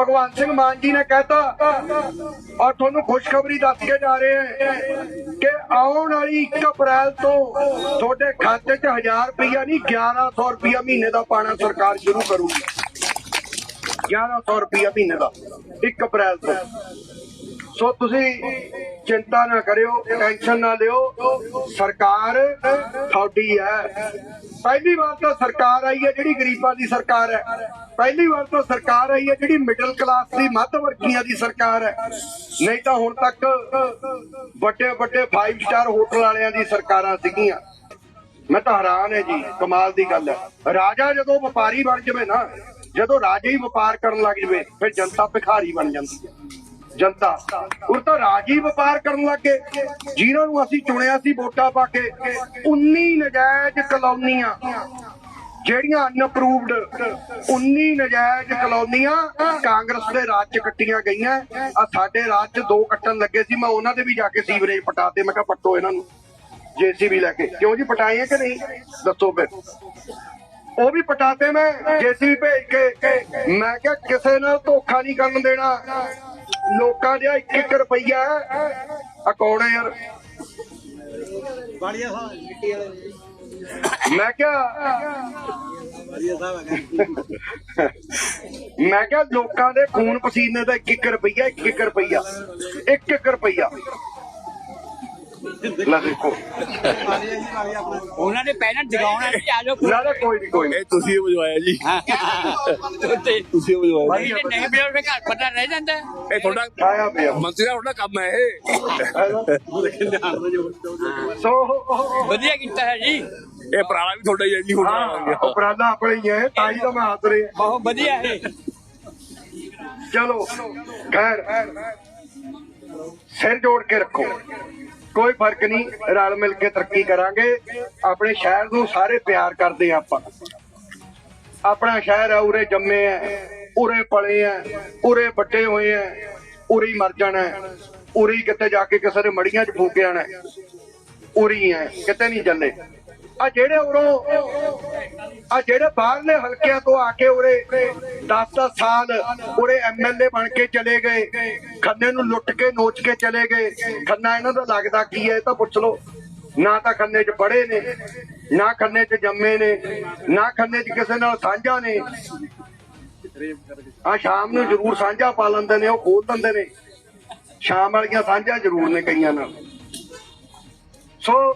ਭਗਵੰਤ ਸਿੰਘ ਮਾਨ ਜੀ ਨੇ ਕਹਿਤਾ ਔਰ ਤੁਹਾਨੂੰ ਖੁਸ਼ਖਬਰੀ ਦੱਸ ਕੇ ਜਾ ਰਹੇ ਹਾਂ ਕਿ ਆਉਣ ਵਾਲੀ 1 ਅਪ੍ਰੈਲ ਤੋਂ ਤੁਹਾਡੇ ਖਾਤੇ 'ਚ 1000 ਰੁਪਇਆ ਨਹੀਂ 1100 ਰੁਪਇਆ ਮਹੀਨੇ ਦਾ ਪਾਣਾ ਸਰਕਾਰ ਸ਼ੁਰੂ ਕਰੂਗੀ। 1100 ਰੁਪਇਆ ਮਹੀਨੇ ਦਾ 1 ਅਪ੍ਰੈਲ ਤੋਂ। ਸੋ ਤੁਸੀਂ ਚਿੰਤਾ ਨਾ ਕਰਿਓ ਟੈਨਸ਼ਨ ਨਾ ਲਿਓ। ਸਰਕਾਰ ਤੁਹਾਡੀ ਹੈ। ਪਹਿਲੀ ਵਾਰ ਤਾਂ ਸਰਕਾਰ ਆਈ ਹੈ ਜਿਹੜੀ ਗਰੀਬਾਂ ਦੀ ਸਰਕਾਰ ਹੈ। ਪਹਿਲੀ ਵਾਰ ਤਾਂ ਸਰਕਾਰ ਆਈ ਹੈ ਜਿਹੜੀ ਮਿਡਲ ਕਲਾਸ ਦੀ, ਮੱਧ ਵਰਗੀਆਂ ਦੀ ਸਰਕਾਰ ਹੈ। ਨਹੀਂ ਤਾਂ ਹੁਣ ਤੱਕ ਵੱਡੇ ਵੱਡੇ 5 ਸਟਾਰ ਹੋਟਲ ਵਾਲਿਆਂ ਦੀ ਸਰਕਾਰਾਂ ਸੀਗੀਆਂ। ਮੈਂ ਤਾਂ ਹੈਰਾਨ ਹੈ ਜੀ, ਕਮਾਲ ਦੀ ਗੱਲ ਹੈ। ਰਾਜਾ ਜਦੋਂ ਵਪਾਰੀ ਬਣ ਜਾਵੇ ਨਾ, ਜਦੋਂ ਰਾਜੇ ਹੀ ਵਪਾਰ ਕਰਨ ਲੱਗ ਜਾਵੇ, ਫਿਰ ਜਨਤਾ ਭਿਖਾਰੀ ਬਣ ਜਾਂਦੀ ਹੈ। ਜਨਤਾ। ਉਹ ਤਾਂ ਰਾਜੀ ਵਪਾਰ ਕਰਨ ਲੱਗੇ ਜਿਨ੍ਹਾਂ ਨੂੰ ਅਸੀਂ ਚੁਣਿਆ ਸੀ ਵੋਟਾਂ ਪਾ ਕੇ 19 ਨਜਾਇਜ਼ ਕਲੋਨੀਆਂ, ਜਿਹੜੀਆਂ ਅਨਅਪਰੂਵਡ 19 ਨਜਾਇਜ਼ ਕਲੋਨੀਆਂ ਕਾਂਗਰਸ ਦੇ ਰਾਜ ਚ ਕੱਟੀਆਂ ਗਈਆਂ। ਆ ਸਾਡੇ ਰਾਜ ਚ ਦੋ ਕੱਟਣ ਲੱਗੇ ਸੀ, ਮੈਂ ਉਹਨਾਂ ਦੇ ਵੀ ਜਾ ਕੇ ਸੀਵਰੇਜ ਪਟਾਤੇ ਮੈਂ ਕਿਹਾ, ਪੱਟੋ ਇਹਨਾਂ ਨੂੰ, ਜੇਸੀਬੀ ਲੈ ਕੇ। ਕਿਉਂ ਜੀ ਪਟਾਏ ਆ ਕਿ ਨਹੀਂ? ਦੱਸੋ ਫਿਰ। ਉਹ ਵੀ ਪਟਾਤੇ ਮੈਂ, ਜੇਸੀਬੀ ਭੇਜ ਕੇ। ਮੈਂ ਕਿਹਾ, ਕਿਸੇ ਨਾਲ ਧੋਖਾ ਨਹੀਂ ਕਰਨ ਦੇਣਾ। ਲੋਕਾਂ ਦੇ 1-1 ਰੁਪਈਆ। ਆ ਕੌਣ ਹੈ ਯਾਰ? ਬਾੜੀਆ ਸਾਹਿਬ ਮਿੱਟੀ ਵਾਲੇ ਮੈਂ ਕਿਹਾ ਬਾੜੀਆ ਸਾਹਿਬ ਹੈਗਾ। ਮੈਂ ਕਿਹਾ ਲੋਕਾਂ ਦੇ ਖੂਨ ਪਸੀਨੇ ਦਾ 1-1 ਰੁਪਈਆ 1-1 ਰੁਪਈਆ 1-1 ਰੁਪਈਆ ਲੈ ਦੇਖੋ ਬਾੜੀਆ ਜੀ ਬਾੜੀਆ ਆਪਣਾ ਉਹਨਾਂ ਨੇ ਪਹਿਲਾਂ ਜਗਾਉਣਾ ਸੀ ਆ ਜਾਓ। ਨਾ ਨਾ ਕੋਈ ਨਹੀਂ ਕੋਈ ਨੀ। ਇਹ ਤੁਸੀਂ ਵਜਵਾਇਆ ਜੀ। ਤੇ ਤੁਸੀਂ ਵਜਵਾਇਆ ਭਾਈ ਇਹ ਨਹੀਂ ਬਿਲੋ ਦੇ ਘਰ ਪਤਾ ਰਹਿ ਜਾਂਦਾ। ਇਹ ਤੁਹਾਡਾ ਆਇਆ ਪਿਆ। ਮੰਤਰੀ ਦਾ ਤੁਹਾਡਾ ਕੰਮ ਹੈ ਇਹ। ਸੋ ਵਧੀਆ ਕੀਤਾ ਹੈ ਜੀ। ਇਹ ਪੁਰਾਣਾ ਵੀ ਤੁਹਾਡਾ ਹੀ ਹੈ ਜੀ ਹੁਣ ਹਾਂ ਉਪਰਾਲਾ ਆਪਣੇ ਹੀ ਹੈ ਤਾਂ ਹੀ ਤਾਂ ਮੈਂ ਹੱਸ ਰਿਹਾ। ਬਹੁਤ ਵਧੀਆ ਹੈ। ਚਲੋ ਖੈਰ। ਸਿਰ ਜੋੜ ਕੇ ਰੱਖੋ। ਕੋਈ ਫ਼ਰਕ ਨਹੀਂ, ਰਲ ਮਿਲ ਕੇ ਤਰੱਕੀ ਕਰਾਂਗੇ। ਆਪਣੇ ਸ਼ਹਿਰ ਨੂੰ ਸਾਰੇ ਪਿਆਰ ਕਰਦੇ ਆ ਆਪਾਂ। ਆਪਣਾ ਸ਼ਹਿਰ ਆ, ਉਰੇ ਜੰਮੇ ਆ, ਉਰੇ ਪਲੇ ਆ, ਉਰੇ ਵੱਡੇ ਹੋਏ ਆ, ਉਰੇ ਮਰ ਜਾਣਾ ਹੈ। ਉਰੇ ਕਿਤੇ ਜਾ ਕੇ ਕਿਸੇ ਦੇ ਮੜੀਆਂ 'ਚ ਫੂਕ ਜਾਣਾ ਉਰੀ ਹੈ, ਕਿਤੇ ਨਹੀਂ ਚੱਲੇ। ਆ ਜਿਹੜੇ ਉਰੋਂ, ਆ ਜਿਹੜੇ ਬਾਹਰਲੇ ਹਲਕਿਆਂ ਤੋਂ ਆ ਕੇ ਉਰੇ 10-10 ਸਾਲ ਉਰੇ ਐਮਐਲਏ ਬਣ ਕੇ ਚਲੇ ਗਏ, ਖੰਨੇ ਨੂੰ ਲੁੱਟ ਕੇ ਨੋਚ ਕੇ ਚਲੇ ਗਏ। ਖੰਨਾ ਇਹਨਾਂ ਦਾ ਲੱਗਦਾ ਕੀ ਹੈ ਇਹ ਤਾਂ ਪੁੱਛ ਲਓ। ਨਾ ਤਾਂ ਖੰਨੇ 'ਚ ਪੜੇ ਨੇ, ਨਾ ਖੰਨੇ 'ਚ ਜੰਮੇ ਨੇ, ਨਾ ਖੰਨੇ 'ਚ ਕਿਸੇ ਨਾਲ ਸਾਂਝਾ ਨੇ। ਆ ਸ਼ਾਮ ਨੂੰ ਜ਼ਰੂਰ ਸਾਂਝਾ ਪਾ ਲੈਂਦੇ ਨੇ, ਉਹ ਖੋਲ ਦਿੰਦੇ ਨੇ। ਸ਼ਾਮ ਵਾਲੀਆਂ ਸਾਂਝਾ ਜ਼ਰੂਰ ਨੇ ਕਈਆਂ ਨਾਲ। ਸੋ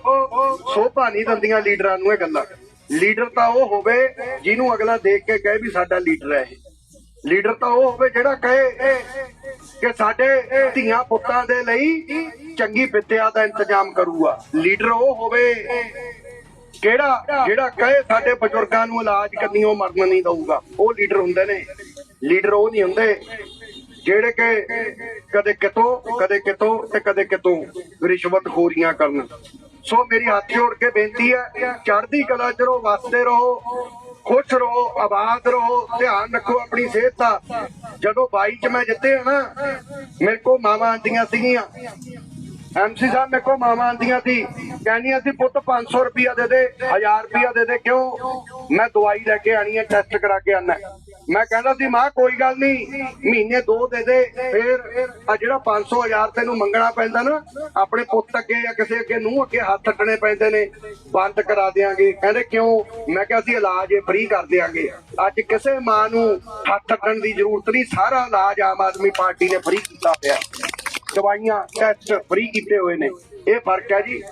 ਸੋਭਾ ਨਹੀਂ ਦਿੰਦੀਆਂ ਲੀਡਰਾਂ ਨੂੰ ਇਹ ਗੱਲਾਂ। ਲੀਡਰ ਤਾਂ ਉਹ ਹੋਵੇ ਜਿਹਨੂੰ ਅਗਲਾ ਦੇਖ ਕੇ ਕਹੇ ਵੀ ਸਾਡਾ ਲੀਡਰ ਹੈ ਇਹ। ਲੀਡਰ ਤਾਂ ਉਹ ਹੋਵੇ ਜਿਹੜਾ ਕਹੇ ਕਿ ਸਾਡੇ ਧੀਆਂ ਪੁੱਤਾਂ ਦੇ ਲਈ ਚੰਗੀ ਵਿੱਦਿਆ ਦਾ ਇੰਤਜ਼ਾਮ ਕਰੂਗਾ। ਲੀਡਰ ਉਹ ਹੋਵੇ ਕਿਹੜਾ, ਜਿਹੜਾ ਕਹੇ ਸਾਡੇ ਬਜ਼ੁਰਗਾਂ ਨੂੰ ਇਲਾਜ ਕਰਨੀ, ਉਹ ਮਰਨ ਨਹੀਂ ਦਊਗਾ। ਉਹ ਲੀਡਰ ਹੁੰਦੇ ਨੇ। ਲੀਡਰ ਉਹ ਨਹੀਂ ਹੁੰਦੇ ਜਿਹੜੇ ਕਿ ਕਦੇ ਕਿਤੋਂ ਕਦੇ ਕਿਤੋਂ ਤੇ ਕਦੇ ਕਿਤੋਂ ਰਿਸ਼ਵਤ ਖੋਰੀਆਂ ਕਰਨ। ਸੋ ਮੇਰੀ ਹੱਥ ਜੋੜ ਕੇ ਬੇਨਤੀ ਹੈ, ਚੜ੍ਹਦੀ ਕਲਾ ਚ ਰਹੋ, ਵਸਦੇ ਰਹੋ, ਖੁਸ਼ ਰਹੋ, ਆਬਾਦ ਰਹੋ, ਧਿਆਨ ਰੱਖੋ ਆਪਣੀ ਸਿਹਤ ਦਾ। ਜਦੋਂ 22 ਚ ਮੈਂ ਜਿੱਤੇ ਨਾ, ਮੇਰੇ ਕੋ ਮਾਵਾਂ ਆਂਦੀਆਂ ਸੀਗੀਆਂ। ਐਮਸੀ ਸਾਹਿਬ ਮੇਰੇ ਕੋ ਮਾਵਾਂ ਆਂਦੀਆਂ ਸੀ। ਕਹਿੰਦੀਆਂ ਸੀ, ਪੁੱਤ 500 ਰੁਪਿਆ ਦੇ ਦੇ 1000 ਰੁਪਿਆ ਦੇ ਦੇ, ਕਿਉਂ? ਮੈਂ ਦਵਾਈ ਲੈ ਕੇ ਆਣੀ ਹੈ ਟੈਸਟ ਕਰਾ ਕੇ ਆਣਾ ਮੈਂ ਕਹਿੰਦਾ ਸੀ, ਮਾਂ, ਕੋਈ ਗੱਲ ਨਹੀਂ, ਮਹੀਨੇ ਦੋ ਦੇ ਦੇ, ਫੇਰ ਆ ਜਿਹੜਾ 500 ਹਜ਼ਾਰ ਤੈਨੂੰ ਮੰਗਣਾ ਪੈਂਦਾ ਨਾ, ਆਪਣੇ ਪੁੱਤ ਅੱਗੇ ਜਾਂ ਕਿਸੇ ਅੱਗੇ ਨੂੰ ਅੱਗੇ ਹੱਥ ਅੱਡਣੇ ਪੈਂਦੇ ਨੇ, ਬੰਦ ਕਰਾ ਦੇਾਂਗੇ ਕਹਿੰਦੇ ਕਿਉਂ? ਮੈਂ ਕਿਹਾ ਅਸੀਂ ਇਲਾਜ ਇਹ ਫ੍ਰੀ ਕਰ ਦੇਾਂਗੇ ਅੱਜ ਕਿਸੇ ਮਾਂ ਨੂੰ ਹੱਥ ਅੱਡਣ ਦੀ ਜ਼ਰੂਰਤ ਨਹੀਂ, ਸਾਰਾ ਇਲਾਜ ਆਮ ਆਦਮੀ ਪਾਰਟੀ ਨੇ ਫ੍ਰੀ ਕੀਤਾ ਪਿਆ। ਦਵਾਈਆਂ ਟੈਸਟ ਫ੍ਰੀ ਕੀਤੇ ਹੋਏ ਨੇ। ਇਹ ਫ਼ਰਕ ਹੈ ਜੀ।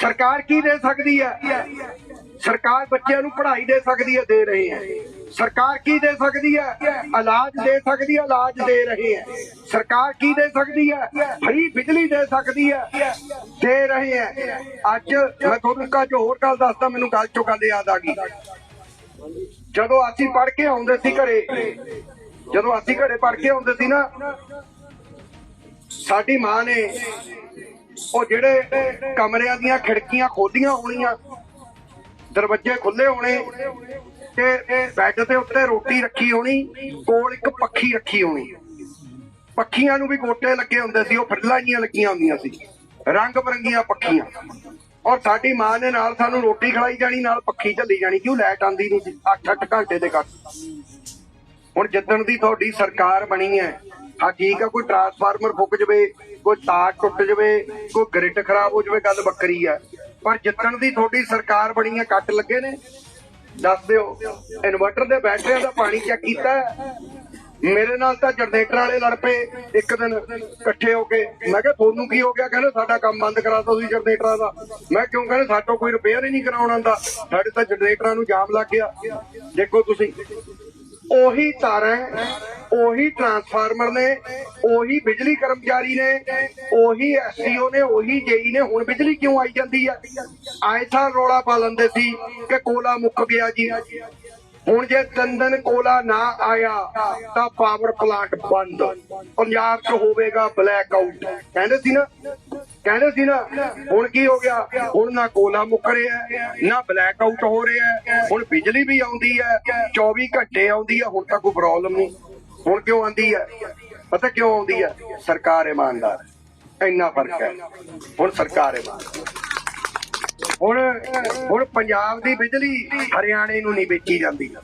ਸਰਕਾਰ ਕੀ ਦੇ ਸਕਦੀ ਹੈ? ਸਰਕਾਰ ਬੱਚਿਆਂ ਨੂੰ ਪੜ੍ਹਾਈ ਦੇ ਸਕਦੀ ਹੈ, ਦੇ ਰਹੇ ਹੈ। ਸਰਕਾਰ ਕੀ ਦੇ ਸਕਦੀ ਹੈ? ਇਲਾਜ ਦੇ ਸਕਦੀ ਹੈ, ਇਲਾਜ ਦੇ ਰਹੇ ਹੈ। ਸਰਕਾਰ ਕੀ ਦੇ ਸਕਦੀ ਹੈ? ਫਰੀ ਬਿਜਲੀ ਦੇ ਸਕਦੀ ਹੈ, ਦੇ ਰਹੇ ਹੈ। ਅੱਜ ਮੈਂ ਤੁਹਾਨੂੰ ਇੱਕ ਹੋਰ ਗੱਲ ਦੱਸਦਾ, ਮੈਨੂੰ ਗੱਲ ਚੋਂ ਗੱਲ ਯਾਦ ਆ ਗਈ। ਜਦੋਂ ਅਸੀਂ ਪੜ ਕੇ ਆਉਂਦੇ ਸੀ ਘਰੇ, ਜਦੋਂ ਅਸੀਂ ਘਰੇ ਪੜ੍ਹ ਕੇ ਆਉਂਦੇ ਸੀ ਨਾ, ਸਾਡੀ ਮਾਂ ਨੇ ਉਹ ਜਿਹੜੇ ਕਮਰਿਆਂ ਦੀਆਂ ਖਿੜਕੀਆਂ ਖੋਲੀਆਂ ਹੋਣੀਆਂ, ਦਰਵਾਜ਼ੇ ਖੁੱਲੇ ਹੋਣੇ ਤੇ ਬੈੱਡ ਦੇ ਉੱਤੇ ਰੋਟੀ ਰੱਖੀ ਹੋਣੀ, ਕੋਲ ਇੱਕ ਪੱਖੀ ਰੱਖੀ ਹੋਣੀ। ਪੱਖੀਆਂ ਨੂੰ ਵੀ ਗੋਟੇ ਲੱਗੇ ਹੁੰਦੇ ਸੀ, ਉਹ ਫੱਲਾਂ ਜੀਆਂ ਲੱਗੀਆਂ ਹੁੰਦੀਆਂ ਸੀ। ਰੰਗ ਬਰੰਗੀਆਂ ਪੱਖੀਆਂ। ਔਰ ਸਾਡੀ ਮਾਂ ਨੇ ਨਾਲ ਸਾਨੂੰ ਰੋਟੀ ਖਲਾਈ ਜਾਣੀ, ਨਾਲ ਪੱਖੀ ਝੱਲੀ ਜਾਣੀ। ਕਿਉਂ ਲਾਈਟ ਆਂਦੀ ਨਹੀਂ ਸੀ 8-8 ਘੰਟੇ ਦੇ ਕੱਟ ਹੁਣ ਜਿੱਦਣ ਦੀ ਤੁਹਾਡੀ ਸਰਕਾਰ ਬਣੀ ਹੈ ਹਾਂ ਠੀਕ ਆ, ਕੋਈ ਟਰਾਂਸਫਾਰਮਰ ਫੁੱਕ ਜਵੇ, ਕੋਈ ਤਾਰ ਟੁੱਟ ਜਵੇ, ਕੋਈ ਗ੍ਰਿਡ ਖਰਾਬ ਹੋ ਜਵੇ, ਗੱਲ ਵੱਖਰੀ ਆ। ਪਰ ਜਿੱਦਣ ਦੀ ਤੁਹਾਡੀ ਸਰਕਾਰ ਬਣੀ ਹੈ, ਕੱਟ ਲੱਗੇ ਨੇ। ਦੱਸ ਦਿਓ, ਇਨਵਰਟਰ ਦੇ ਬੈਟਰੀਆਂ ਦਾ ਪਾਣੀ ਚੈੱਕ ਕੀਤਾ। ਮੇਰੇ ਨਾਲ ਤਾਂ ਜਨਰੇਟਰ ਵਾਲੇ ਲੜ ਪਏ, ਇੱਕ ਦਿਨ ਇਕੱਠੇ ਹੋ ਕੇ। ਮੈਂ ਕਿਹਾ, ਤੁਹਾਨੂੰ ਕੀ ਹੋ ਗਿਆ? ਕਹਿੰਦੇ, ਸਾਡਾ ਕੰਮ ਬੰਦ ਕਰਾਤਾ ਤੁਸੀਂ ਜਨਰੇਟਰਾਂ ਦਾ। ਮੈਂ ਕਿਉਂ ਕਹਿੰਦੇ, ਸਾਡਾ ਕੋਈ ਰਿਪੇਅਰ ਹੀ ਨਹੀਂ ਕਰਾਉਣ ਆਂਦਾ ਸਾਡੇ ਤਾਂ ਜਨਰੇਟਰਾਂ ਨੂੰ ਜਾਮ ਲੱਗ ਗਿਆ। ਦੇਖੋ ਤੁਸੀਂ, ਉਹੀ ਤਾਰਾਂ ਉਹੀ ਟਰਾਂਸਫਾਰਮਰ ਨੇ, ਉਹੀ ਬਿਜਲੀ ਕਰਮਚਾਰੀ ਨੇ, ਉਹੀ ਐਸਸੀਓ ਨੇ, ਉਹੀ ਜੇਈ ਨੇ, ਹੁਣ ਬਿਜਲੀ ਕਿਉਂ ਆਈ ਜਾਂਦੀ ਆ? ਆਏ ਸਾਲ ਰੋਲਾ ਪਾ ਲੈਂਦੇ ਸੀ ਕਿ ਕੋਲਾ ਮੁੱਕ ਗਿਆ ਜੀ। ਹੁਣ ਜੇ ਚੰਦਨ ਕੋਲਾ ਨਾ ਆਇਆ, ਤਾਂ ਪਾਵਰ ਪਲਾਂਟ ਬੰਦ। ਪੰਜਾਬ 'ਚ ਹੋਵੇਗਾ ਬਲੈਕ ਆਊਟ ਕਹਿੰਦੇ ਸੀ ਨਾ, ਕਹਿੰਦੇ ਸੀ ਨਾ, ਹੁਣ ਕੀ ਹੋ ਗਿਆ? ਹੁਣ ਨਾ ਕੋਲਾ ਮੁੱਕ ਰਿਹਾ, ਨਾ ਬਲੈਕ ਆਊਟ ਹੋ ਰਿਹਾ। ਹੁਣ ਬਿਜਲੀ ਵੀ ਆਉਂਦੀ ਹੈ 24 ਘੰਟੇ ਆਉਂਦੀ ਹੈ, ਹੁਣ ਤਾਂ ਕੋਈ ਪ੍ਰੋਬਲਮ ਨਹੀਂ। ਹੁਣ ਕਿਉਂ ਆਉਂਦੀ ਹੈ ਪਤਾ ਕਿਉਂ ਆਉਂਦੀ ਹੈ ਸਰਕਾਰ ਇਮਾਨਦਾਰ। ਇੰਨਾ ਫ਼ਰਕ ਹੈ। ਹੁਣ ਸਰਕਾਰ ਇਮਾਨਦਾਰ। ਹੁਣ ਹੁਣ ਪੰਜਾਬ ਦੀ ਬਿਜਲੀ ਹਰਿਆਣੇ ਨੂੰ ਨਹੀਂ ਵੇਚੀ ਜਾਂਦੀ।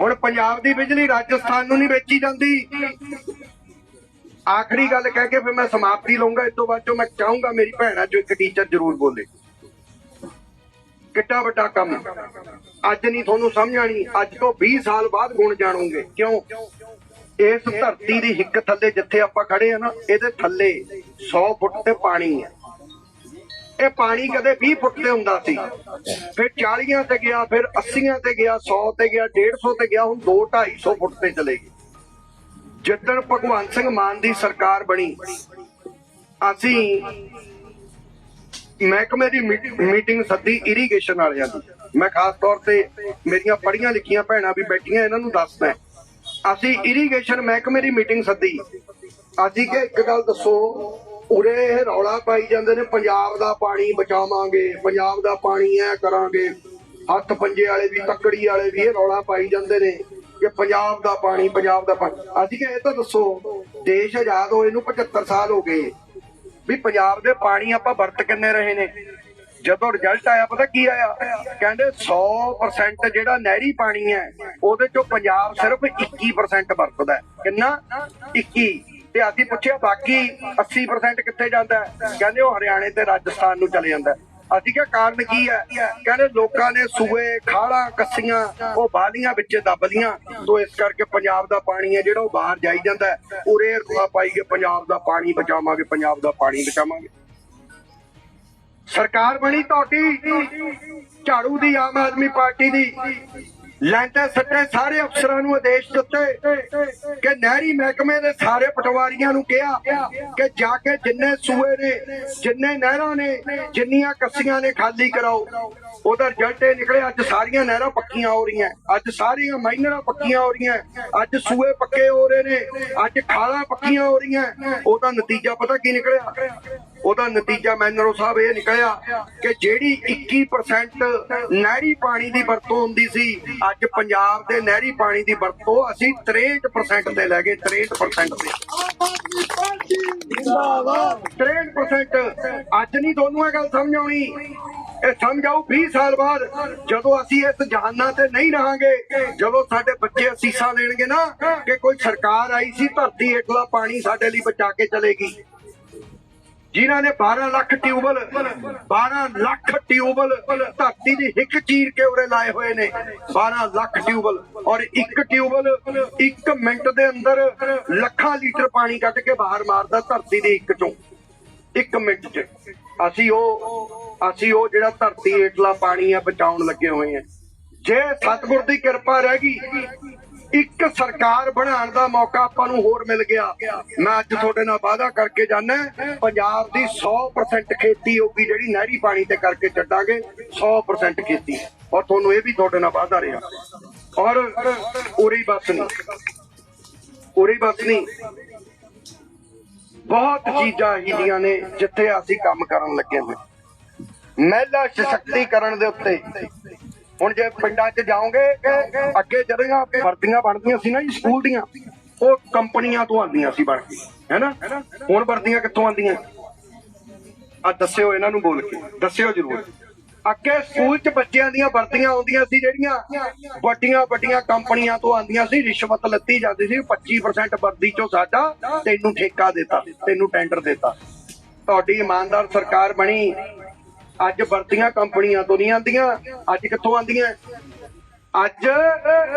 ਹੁਣ ਪੰਜਾਬ ਦੀ ਬਿਜਲੀ ਰਾਜਸਥਾਨ ਨੂੰ ਨਹੀਂ ਵੇਚੀ ਜਾਂਦੀ। ਆਖਰੀ ਗੱਲ ਕਹਿ ਕੇ ਫਿਰ ਮੈਂ ਸਮਾਪਤੀ ਲਵਾਂਗਾ ਇਸ ਤੋਂ ਬਾਅਦ ਚੋਂ ਮੈਂ ਚਾਹੂੰਗਾ ਮੇਰੀ ਭੈਣਾਂ ਚੋਂ ਇੱਕ ਟੀਚਰ ਜ਼ਰੂਰ ਬੋਲੇ। ਕਿੱਡਾ ਵੱਡਾ ਕੰਮ। ਅੱਜ ਨਹੀਂ ਤੁਹਾਨੂੰ ਸਮਝ ਆਣੀ ਅੱਜ ਤੋਂ 20 ਸਾਲ ਬਾਅਦ ਗੁਣ ਜਾਣੋਗੇ। ਕਿਉਂ? ਇਸ ਧਰਤੀ ਦੀ ਹਿੱਕ ਥੱਲੇ ਜਿੱਥੇ ਆਪਾਂ ਖੜੇ ਆ ਨਾ, ਇਹਦੇ ਥੱਲੇ 100 ਫੁੱਟ ਤੇ ਪਾਣੀ ਹੈ ਇਹ ਪਾਣੀ ਕਦੇ 20 ਫੁੱਟ ਤੇ ਹੁੰਦਾ ਸੀ। ਫਿਰ 40 ਤੇ ਗਿਆ, ਫਿਰ 80 ਤੇ ਗਿਆ 100 ਤੇ ਗਿਆ 150 ਤੇ ਗਿਆ, ਹੁਣ 2 250 ਫੁੱਟ ਤੇ ਚਲੇ ਗਏ। ਜਿੱਦਣ ਭਗਵੰਤ ਸਿੰਘ ਮਾਨ ਦੀ ਸਰਕਾਰ ਬਣੀ, ਅਸੀਂ ਮਹਿਕਮੇ ਦੀ ਮੀਟ- ਮੀਟਿੰਗ ਸੱਦੀ ਇਰੀਗੇਸ਼ਨ ਵਾਲਿਆਂ ਦੀ। ਮੈਂ ਖਾਸ ਤੌਰ ਤੇ ਮੇਰੀਆਂ ਪੜੀਆਂ ਲਿਖੀਆਂ ਭੈਣਾਂ ਵੀ ਬੈਠੀਆਂ, ਇਹਨਾਂ ਨੂੰ ਦੱਸਦਾ ਅਸੀਂ ਇਰੀਗੇਸ਼ਨ ਮਹਿਕਮੇ ਦੀ ਮੀਟਿੰਗ ਸੱਦੀ। ਅਸੀਂ ਕਿ ਇੱਕ ਗੱਲ ਦੱਸੋ, ਉਰੇ ਇਹ ਰੌਲਾ ਪਾਈ ਜਾਂਦੇ ਨੇ, ਪੰਜਾਬ ਦਾ ਪਾਣੀ ਬਚਾਵਾਂਗੇ, ਪੰਜਾਬ ਦਾ ਪਾਣੀ ਐ ਕਰਾਂਗੇ। ਹੱਥ ਪੰਜੇ ਵਾਲੇ ਵੀ, ਤੱਕੜੀ ਵਾਲੇ ਵੀ ਇਹ ਰੌਲਾ ਪਾਈ ਜਾਂਦੇ ਨੇ ਕਿ ਪੰਜਾਬ ਦਾ ਪਾਣੀ, ਪੰਜਾਬ ਦਾ ਪਾਣੀ। ਅਸੀਂ ਕਿ ਇਹ ਤਾਂ ਦੱਸੋ, ਦੇਸ਼ ਆਜ਼ਾਦ ਹੋਏ ਨੂੰ 75 ਸਾਲ ਹੋ ਗਏ। ਵੀ ਪੰਜਾਬ ਦੇ ਪਾਣੀ ਆਪਾਂ ਵਰਤ ਕਿੰਨੇ ਰਹੇ ਨੇ? ਜਦੋਂ ਰਿਜ਼ਲਟ ਆਇਆ, ਪਤਾ ਕੀ ਆਇਆ? ਕਹਿੰਦੇ 100% ਜਿਹੜਾ ਨਹਿਰੀ ਪਾਣੀ ਹੈ, ਉਹਦੇ ਚੋਂ ਪੰਜਾਬ ਸਿਰਫ 21% ਵਰਤਦਾ ਹੈ। ਕਿੰਨਾ? 21 ਤੇ ਅਸੀਂ ਪੁੱਛਿਆ, ਬਾਕੀ 80% ਕਿੱਥੇ ਜਾਂਦਾ ਕਹਿੰਦੇ ਉਹ ਹਰਿਆਣੇ ਤੇ ਰਾਜਸਥਾਨ ਨੂੰ ਚਲੇ ਜਾਂਦਾ ਅਸੀਂ ਕਿਹਾ, ਕਾਰਨ ਕੀ ਹੈ? ਕਹਿੰਦੇ ਲੋਕਾਂ ਨੇ ਸੂਏ, ਖਾਲਾਂ, ਕੱਸੀਆਂ, ਉਹ ਬਾਲੀਆਂ ਵਿੱਚ ਦੱਬ ਲੀਆਂ। ਤੋਂ ਇਸ ਕਰਕੇ ਪੰਜਾਬ ਦਾ ਪਾਣੀ ਹੈ ਜਿਹੜਾ ਉਹ ਬਾਹਰ ਜਾਈ ਜਾਂਦਾ ਉਰੇ ਰੁਆ ਪਾਈ ਕੇ ਪੰਜਾਬ ਦਾ ਪਾਣੀ ਬਚਾਵਾਂਗੇ, ਪੰਜਾਬ ਦਾ ਪਾਣੀ ਬਚਾਵਾਂਗੇ। ਸਰਕਾਰ ਬਣੀ ਤੁਹਾਡੀ, ਝਾੜੂ ਦੀ ਆਮ ਆਦਮੀ ਪਾਰਟੀ ਦੀ। ਲੈਂਟੇ ਸੱਟੇ ਸਾਰੇ ਅਫਸਰਾਂ ਨੂੰ ਆਦੇਸ਼ ਦਿੱਤੇ ਕਿ ਨਹਿਰੀ ਮਹਿਕਮੇ ਦੇ ਸਾਰੇ ਪਟਵਾਰੀਆਂ ਨੂੰ ਕਿਹਾ ਕਿ ਜਾ ਕੇ ਜਿੰਨੇ ਸੂਏ ਨੇ, ਜਿੰਨੇ ਨਹਿਰਾਂ ਨੇ, ਜਿੰਨੀਆਂ ਕੱਸੀਆਂ ਨੇ ਖਾਲੀ ਕਰਾਓ। ਉਹਦਾ ਰਿਜ਼ਲਟ ਇਹ ਨਿਕਲਿਆ ਅੱਜ ਸਾਰੀਆਂ ਨਹਿਰਾਂ ਪੱਕੀਆਂ ਹੋ ਰਹੀਆਂ। ਅੱਜ ਸਾਰੀਆਂ ਮਾਈਨਰਾਂ ਪੱਕੀਆਂ ਹੋ ਰਹੀਆਂ। ਅੱਜ ਸੂਏ ਪੱਕੇ ਹੋ ਰਹੇ ਨੇ, ਅੱਜ ਖਾਲਾਂ ਪੱਕੀਆਂ ਹੋ ਰਹੀਆਂ। ਉਹਦਾ ਨਤੀਜਾ ਪਤਾ ਕੀ ਨਿਕਲਿਆ? ਉਹਦਾ ਨਤੀਜਾ ਮੈਨਰੋ ਸਾਹਿਬ ਇਹ ਨਿਕਲਿਆ ਕਿ ਜਿਹੜੀ 21% ਨਹਿਰੀ ਪਾਣੀ ਦੀ ਵਰਤੋਂ ਹੁੰਦੀ ਸੀ, ਅੱਜ ਪੰਜਾਬ ਦੇ ਨਹਿਰੀ ਪਾਣੀ ਦੀ ਵਰਤੋਂ ਅਸੀਂ 63% ਤੇ ਲੈ ਗਏ 63% ਤੇ। 63% ਅੱਜ ਨਹੀਂ ਤੁਹਾਨੂੰ ਇਹ ਗੱਲ ਸਮਝ ਆਉਣੀ। ਇਹ ਸਮਝ ਆਊ 20 ਸਾਲ ਬਾਅਦ, ਜਦੋਂ ਅਸੀਂ ਇਸ ਜਹਾਨਾਂ ਤੇ ਨਹੀਂ ਰਹਾਂਗੇ, ਜਦੋਂ ਸਾਡੇ ਬੱਚੇ ਅਸੀਸਾਂ ਦੇਣਗੇ ਨਾ ਕਿ ਕੋਈ ਸਰਕਾਰ ਆਈ ਸੀ, ਧਰਤੀ ਹੇਠਲਾ ਪਾਣੀ ਸਾਡੇ ਲਈ ਬਚਾ ਕੇ ਚਲੇਗੀ। ਜਿਨ੍ਹਾਂ ਨੇ 12 ਲੱਖ ਟਿਊਬਲ 12 ਲੱਖ ਟਿਊਬਲ ਧਰਤੀ ਦੀ ਹਿੱਕ ਚੀਰ ਕੇ ਉਰੇ ਲਾਏ ਹੋਏ ਨੇ। 12 ਲੱਖ ਟਿਊਬਲ ਔਰ ਇੱਕ ਟਿਊਬਲ 1 ਮਿੰਟ ਦੇ ਅੰਦਰ ਲੱਖਾਂ ਲੀਟਰ ਪਾਣੀ ਕੱਢ ਕੇ ਬਾਹਰ ਮਾਰਦਾ ਧਰਤੀ ਦੀ ਇੱਕ ਚੋਂ। 1 ਮਿੰਟ 'ਚ। ਅਸੀਂ ਉਹ ਅਸੀਂ ਉਹ ਜਿਹੜਾ ਧਰਤੀ ਹੇਠਲਾ ਪਾਣੀ ਆ ਬਚਾਉਣ ਲੱਗੇ ਹੋਏ ਆ। ਜੇ ਸਤਿਗੁਰ ਦੀ ਕਿਰਪਾ ਰਹਿ ਗਈ ਇੱਕ ਸਰਕਾਰ ਬਣਾਉਣ ਦਾ ਮੌਕਾ ਆਪਾਂ ਨੂੰ ਹੋਰ ਮਿਲ ਗਿਆ। ਮੈਂ ਅੱਜ ਤੁਹਾਡੇ ਨਾਲ ਵਾਅਦਾ ਕਰਕੇ ਜਾਣਾ ਪੰਜਾਬ ਦੀ 100% ਖੇਤੀ ਹੋਊਗੀ ਜਿਹੜੀ ਨਹਿਰੀ ਪਾਣੀ ਤੇ ਕਰਕੇ ਛੱਡਾਂਗੇ 100% ਖੇਤੀ। ਔਰ ਤੁਹਾਨੂੰ ਇਹ ਵੀ ਤੁਹਾਡੇ ਨਾਲ ਵਾਅਦਾ ਰਿਹਾ। ਔਰ ਉਰੀ ਬਸ ਨਹੀਂ। ਉਰੀ ਬਸ ਨਹੀਂ। ਬਹੁਤ ਚੀਜ਼ਾਂ ਹੀਆਂ ਨੇ ਜਿੱਥੇ ਅਸੀਂ ਕੰਮ ਕਰਨ ਲੱਗੇ ਹਾਂ ਮਹਿਲਾ ਸਸ਼ਕਤੀਕਰਨ ਦੇ ਉੱਤੇ ਹੁਣ ਜੇ ਪਿੰਡਾਂ 'ਚ ਜਾਓਗੇ ਅੱਗੇ ਜਿਹੜੀਆਂ ਵਰਦੀਆਂ ਬਣਦੀਆਂ ਸੀ ਨਾ ਜੀ, ਸਕੂਲ ਦੀਆਂ, ਉਹ ਕੰਪਨੀਆਂ ਤੋਂ ਆਉਂਦੀਆਂ ਸੀ ਬਣ ਕੇ ਹੈਨਾ ਹੁਣ ਵਰਦੀਆਂ ਕਿੱਥੋਂ ਆਉਂਦੀਆਂ? ਆ ਦੱਸਿਓ ਇਹਨਾਂ ਨੂੰ ਬੋਲ ਕੇ, ਦੱਸਿਓ ਜਰੂਰ। ਅੱਗੇ ਸਕੂਲ 'ਚ ਬੱਚਿਆਂ ਦੀਆਂ ਵਰਦੀਆਂ ਆਉਂਦੀਆਂ ਸੀ ਜਿਹੜੀਆਂ, ਵੱਡੀਆਂ ਵੱਡੀਆਂ ਕੰਪਨੀਆਂ ਤੋਂ ਆਉਂਦੀਆਂ ਸੀ, ਰਿਸ਼ਵਤ ਲੱਤੀ ਜਾਂਦੀ ਸੀ 25% ਵਰਦੀ 'ਚੋਂ ਸਾਡਾ ਤੈਨੂੰ ਠੇਕਾ ਦਿੱਤਾ, ਤੈਨੂੰ ਟੈਂਡਰ ਦਿੱਤਾ। ਤੁਹਾਡੀ ਇਮਾਨਦਾਰ ਸਰਕਾਰ ਬਣੀ ਅੱਜ ਵਰਦੀਆਂ ਕੰਪਨੀਆਂ ਤੋਂ ਨਹੀਂ ਆਉਂਦੀਆਂ ਅੱਜ ਕਿੱਥੋਂ ਆਉਂਦੀਆਂ? ਅੱਜ